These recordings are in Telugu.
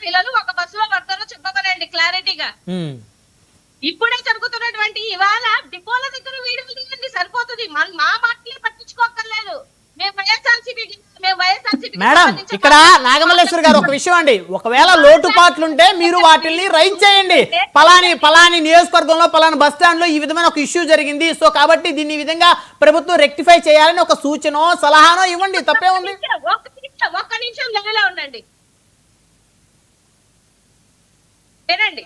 మహిళలు ఒక బస్సులో పడతారో చెప్పమనండి క్లారిటీగా. ఇప్పుడే జరుగుతున్నటువంటి ఇవాళ డిపోల దగ్గర వీడియోలు తీయండి సరిపోతుంది. మా మాటలే పట్టించుకోకర్లేదు మేడం ఇక్కడ నాగమల్లేశ్వరి గారు ఒక విషయం అండి. ఒకవేళ లోటుపాట్లుంటే మీరు వాటిని రైట్ చేయండి. పలాని పలాని నియోజకవర్గంలో పలాని బస్ స్టాండ్లో ఈ విధమైన ఒక ఇష్యూ జరిగింది. సో కాబట్టి దీన్ని ఈ విధంగా ప్రభుత్వం రెక్టిఫై చేయాలని ఒక సూచనో సలహానో ఇవ్వండి. తప్పే ఉంది. ఒక్క నిమిషం ఉండండి. వినండి.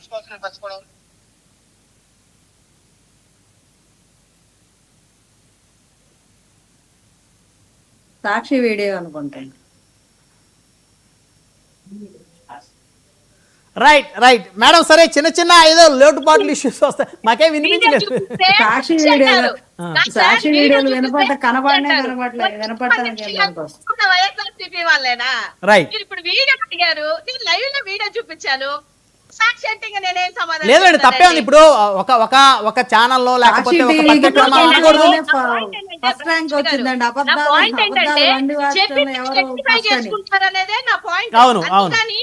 సాక్షి వీడియో అనుకుంటాను. రైట్ రైట్ మేడం సరే చిన్న చిన్న ఏదో లోటుపాట్లు ఇష్యూస్ వస్తాయి. మాకేం వినిపించలేదు. సాక్షి వీడియోలు సాక్షి వీడియోలు వినపడ్డ కనపడనే కనపడలేదు వాళ్ళేనా? రైట్ మీరు ఇప్పుడు వీడియో అడిగారు. నేను లైవ్లో వీడియో చూపించాను. లేదండి తప్పే ఉంది? ఇప్పుడు ఒక ఒక ఒక ఛానల్లో లేకపోతే అవును, అవును. అందుకని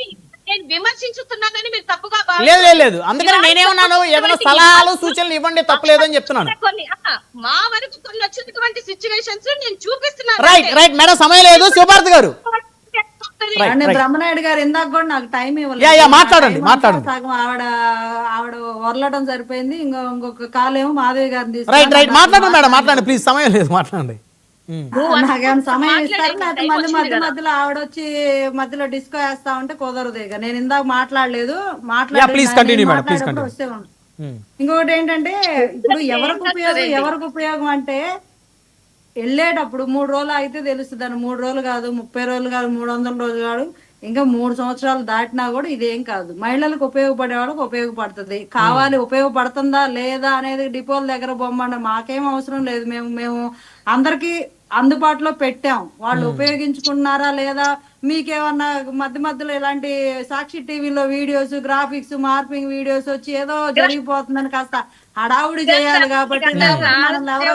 నేను విమర్శించుతున్నానని మీరు తప్పుగా లేదు లేదు లేదు. అందుకని నేనేమన్నాను? ఏదైనా సలహాలు సూచనలు ఇవ్వండి తప్పలేదు అని చెప్తున్నాను. మా వరకు కొన్ని వచ్చినటువంటి సిచ్యువేషన్స్ నేను చూపిస్తున్నాను. రైట్. రైట్ మేడం సమయం లేదు. శివభారతి గారు బ్రహ్మనాయుడు గారు ఇందాక కూడా నాకు టైం ఇవ్వలేదు యా, యా, నా మాట్లాడండి, మాట్లాడండి. సగం ఆవిడ ఆవిడ వరలటం సరిపోయింది ఇంకో ఇంకొక కాల్ ఏమో మాధవి గారిని తీసుకున్నాను. రైట్ రైట్ మాట్లాడండి మేడం మాట్లాడండి ప్లీజ్ సమయం లేదు మాట్లాడండి ఉమ్. నాకేమైనా సమయం మాట్లాడే ఇస్తారు లేకపోతే టైం మధ్య. మధ్యలో ఆవిడ వచ్చి మధ్యలో డిస్కో వేస్తా ఉంటే కుదరదు ఇక నేను ఇందాక మాట్లాడలేదు continue. వస్తే. ఉమ్. ఇంకొకటి ఏంటంటే ఇప్పుడు ఎవరికి ఉపయోగం ఎవరికి ఉపయోగం అంటే వెళ్ళేటప్పుడు మూడు రోజులు అయితే తెలుస్తుంది అని మూడు రోజులు కాదు ముప్పై రోజులు కాదు మూడు వందల రోజులు కాదు. ఇంకా మూడు సంవత్సరాలు దాటినా కూడా ఇదేం కాదు. మహిళలకు ఉపయోగపడే వాళ్ళకి ఉపయోగపడుతుంది. కావాలి ఉపయోగపడుతుందా లేదా అనేది డిపోల దగ్గర బొమ్మండి. మాకేం అవసరం లేదు. మేము మేము అందరికి అందుబాటులో పెట్టాం. వాళ్ళు ఉపయోగించుకున్నారా లేదా మీకేమన్నా మధ్య మధ్యలో ఇలాంటి సాక్షి టీవీలో వీడియోస్ గ్రాఫిక్స్ మార్పింగ్ వీడియోస్ వచ్చి ఏదో జరిగిపోతుందని కాస్త హడావుడి చేయాలి కాబట్టి ఎవరో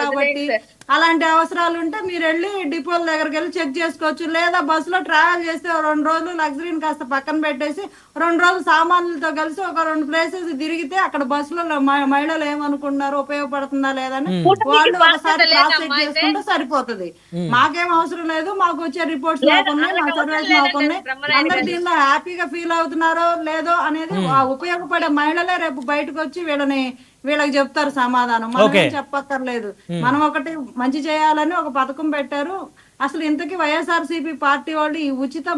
కాబట్టి అలాంటి అవసరాలు ఉంటే మీరు వెళ్ళి డిపోల దగ్గరికి వెళ్ళి చెక్ చేసుకోవచ్చు. లేదా బస్సులో ట్రావెల్ చేస్తే రెండు రోజులు లగ్జరీని కాస్త పక్కన పెట్టేసి రెండు రోజులు సామాన్లతో కలిసి ఒక రెండు ప్లేసెస్ తిరిగితే అక్కడ బస్సులో మ- మహిళలు ఏమనుకుంటున్నారు? ఉపయోగపడుతుందా లేదని వాళ్ళు ఒకసారి క్రాస్ చెక్ చేసుకుంటే సరిపోతుంది. మాకేం అవసరం లేదు. మాకు వచ్చే రిపోర్ట్స్ మా అందరు దీనిలో హ్యాపీగా ఫీల్ అవుతున్నారో లేదో అనేది ఆ ఉపయోగపడే మహిళలే రేపు బయటకు వచ్చి వీళ్ళని వీళ్ళకి చెప్తారు సమాధానం. మనం చెప్పక్కర్లేదు. మనం ఒకటి మంచి చేయాలని ఒక పథకం పెట్టారు. అసలు ఇంతకీ వైఎస్ఆర్సీపీ పార్టీ వాళ్ళు ఈ ఉచిత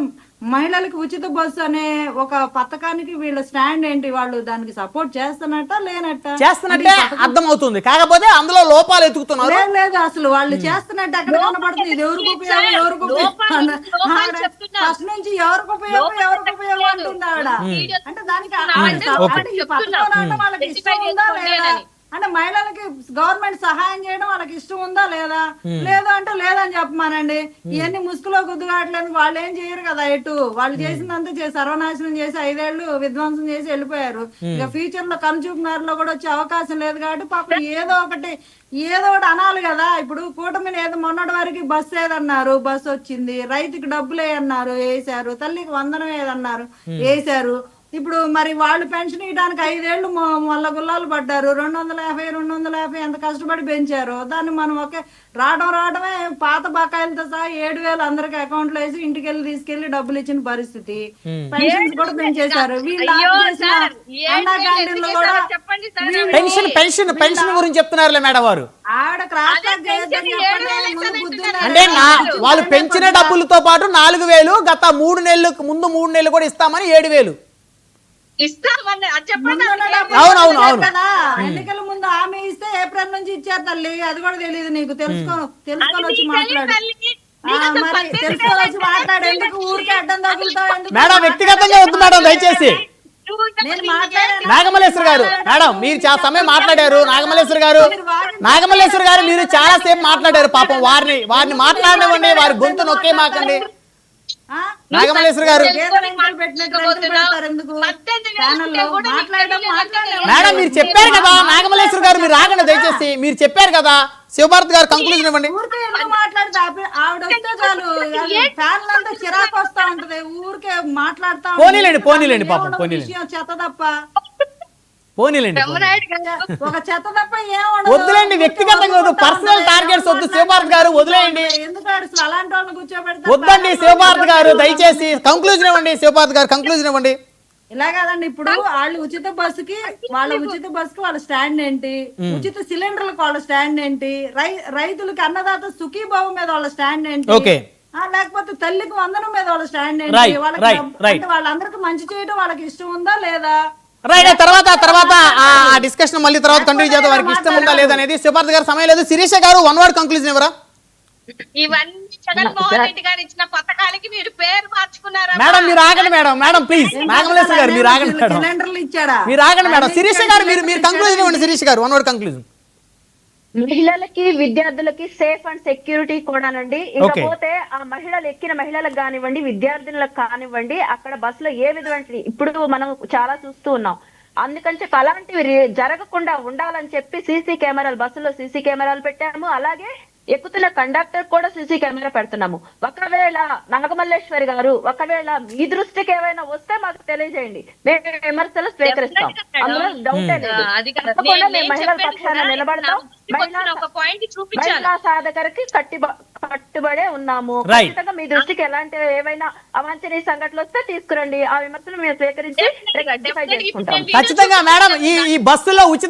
మహిళలకు ఉచిత బస్సు అనే ఒక పథకానికి వీళ్ళ స్టాండ్ ఏంటి? వాళ్ళు దానికి సపోర్ట్ చేస్తున్నట్ట లేనట్ట? చేస్తున్నట్టే అర్థం అవుతుంది కాకపోతే అందులో లోపాలు ఎతుకుతున్నారు లేదు లేదు అసలు వాళ్ళు చేస్తున్నట్టు ఎక్కడ కనపడుతుంది. ఇది ఎవరికి ఉపయోగం? ఎవరికి ఉపయోగం. ఫస్ట్ నుంచి ఎవరికి ఉపయోగం? ఎవరికి ఉపయోగం అంటుంది ఆవిడ అంటే దానికి వాళ్ళకి ఇష్టం ఉందా లేదా? అంటే మహిళలకి గవర్నమెంట్ సహాయం చేయడం వాళ్ళకి ఇష్టం ఉందా లేదా? లేదు అంటే లేదని చెప్పమానండి. ఇవన్నీ ముసుగులో గుద్దుగాట్లని వాళ్ళు ఏం చేయరు కదా ఎటు? వాళ్ళు చేసిందంతా చేసి సర్వనాశనం చేసి ఐదేళ్ళు విధ్వంసం చేసి వెళ్ళిపోయారు. ఇక ఫ్యూచర్లో కనుచూపు మేరలో కూడా వచ్చే అవకాశం లేదు కాబట్టి పాపం ఏదో ఒకటి ఏదో ఒకటి అనాలి కదా. ఇప్పుడు కూటమిని ఏదో మొన్నటి వరకు బస్సు ఏదన్నారు బస్సు వచ్చింది రైతుకి డబ్బులు అన్నారు వేసారు తల్లికి వందనం ఏదన్నారు వేసారు ఇప్పుడు మరి వాళ్ళు పెన్షన్ ఇవ్వడానికి ఐదేళ్ళు మొల్ల గుల్లాలు పడ్డారు. రెండు వందల యాభై రెండు వందల యాభై ఎంత కష్టపడి పెంచారు? దాన్ని మనం ఒకే రావడం రావడమే పాత బకాయిలతో సహా ఏడు వేలు అందరికి అకౌంట్లో వేసి ఇంటికి వెళ్ళి తీసుకెళ్ళి డబ్బులు ఇచ్చిన పరిస్థితి. పెన్షన్స్ కూడా పెంచేశారు. పెన్షన్ పెన్షన్ పెన్షన్ గురించి చెప్తున్నారులే మేడం వారు పెన్షన్. అంటే నా వాళ్ళు పెంచిన డబ్బులతో పాటు నాలుగు వేలు గత మూడు నెలలు ముందు మూడు నెలలు కూడా ఇస్తామని ఏడు వేలు. ఇస్తామని అది చెప్పండి ముందున్న అందుకే. డబ్బులు అవును, అవును, ఇచ్చారు అవును. కదా. ఎన్నికల ముందు హామీ ఇస్తే ఏప్రిల్ నుంచి ఇచ్చారు తల్లి. అది కూడా తెలియదు నీకు. తెలుసుకో తెలుసుకొని వచ్చి మాట్లాడు. తెలుసుకొని వచ్చి మాట్లాడు. ఎందుకు ఊరికే అడ్డం తగులుతావు? ఎందుకు మేడం వ్యక్తిగతంగా వద్దు మేడం దయచేసి. నాగమల్లేశ్వర గారు మేడం మీరు చాలా సమయం మాట్లాడారు. నాగమల్లేశ్వర గారు నాగమల్లేశ్వర గారు మీరు చాలా సేపు మాట్లాడారు. పాపం వారిని వారిని మాట్లాడనివ్వండి వారి గొంతు నొక్కే మాకండి? నాగమల్లేశ్వర గారు. మేడం మీరు చెప్పారు కదా నాగమల్లేశ్వర గారు మీరు రాగండి దయచేసి. మీరు చెప్పారు కదా శివభారత్ గారు కంక్లూజన్ ఇవ్వండి. ఊరికే ఎందుకు మాట్లాడితే? ఆపి- ఆవిడ వస్తే చాలు. ఫ్యాన్లు అంతా చిరాకు వస్తా ఉంటది. ఊరికే మాట్లాడుతా ఉంటది. పోనీలేండి, పోనీలేండి పాపం, పోనీలేండి. విషయం చెత్త తప్ప. పోనీలేండి వద్దులేండి వ్యక్తిగతంగా వద్దు. పర్సనల్ టార్గెట్స్ వద్దు. శివభారత్ గారు వదిలేయండి వద్దండి శివభారత్ గారు దయచేసి కంక్లూజన్ ఇవ్వండి శివభారత్ గారు కంక్లూజన్ ఇవ్వండి. ఇలా కాదండి ఇప్పుడు వాళ్ళు ఉచిత బస్సుకి వాళ్ళ ఉచిత బస్సుకి వాళ్ళ స్టాండ్ ఏంటి? ఉచిత సిలిండర్లకు వాళ్ళ స్టాండ్ ఏంటి? రైతులకి అన్నదాత సుఖీభావ మీద వాళ్ళ స్టాండ్ ఏంటి? లేకపోతే తల్లికి వందనం మీద వాళ్ళ స్టాండ్ ఏంటి? వాళ్ళకి వాళ్ళందరికీ మంచి చేయడం వాళ్ళకి ఇష్టం ఉందా లేదా? రైట్ తర్వాత తర్వాత ఆ డిస్కషన్ మళ్ళీ తర్వాత కంటిన్యూ చేద్దాం. వారికి ఇష్టం ఉందా లేదా అనేది శివభారత్ గారు సమయం లేదు. శిరీష గారు వన్ వర్డ్ కంక్లూజన్ ఇవ్వరా ఇవన్నీ జగన్మోహన్ రెడ్డి గారు ఇచ్చిన పథకాలకి మీరు పేరు మార్చుకున్నారా? మేడం మీరు ఆగండి మేడం. మేడం ప్లీజ్ నాగమలేశ్వర గారు మీరు ఆగండి మేడం. సిలిండర్లు ఇచ్చాడా? మీరు ఆగండి మేడం. శిరీష గారు మీరు మీరు కంక్లూజన్ ఇవ్వండి శిరీష గారు. వన్ వర్డ్ కంక్లూజన్ మహిళలకి విద్యార్థులకి సేఫ్ అండ్ సెక్యూరిటీ కూడానండి ఇకపోతే ఆ మహిళలు ఎక్కిన మహిళలకు కానివ్వండి విద్యార్థినులకు కానివ్వండి అక్కడ బస్సులో ఏ విధమైన ఇప్పుడు మనం చాలా చూస్తూ ఉన్నాం. అందుకంటే అలాంటివి జరగకుండా ఉండాలని చెప్పి సీసీ కెమెరాలు బస్సులో సీసీ కెమెరాలు పెట్టాము. అలాగే ఎక్కుతున్న కండక్టర్ కూడా సీసీ కెమెరా పెడుతున్నాము. ఒకవేళ నాగమల్లేశ్వరి గారు ఒకవేళ మీ దృష్టికి ఏమైనా వస్తే మాకు తెలియజేయండి. మేము విమర్శలు స్వీకరిస్తాం. అందులో. డౌటే లేదు. తప్పకుండా నేను- మేము మహిళల పక్షాన నిలబడతాం. మహిళా ఒక పాయింట్ చూపించాను మహిళా సాధకరికి కట్టి కట్టుబడే ఉన్నాము. ఖచ్చితంగా మీ దృష్టికి ఎలాంటి ఏవైనా అవాంఛనీయ సంఘటనలు వస్తే తీసుకురండి. ఆ విమర్శలు మేము స్వీకరించి definitely. చేసుకుంటాం. ఖచ్చితంగా మేడం ఈ ఈ బస్సులో ఉచిత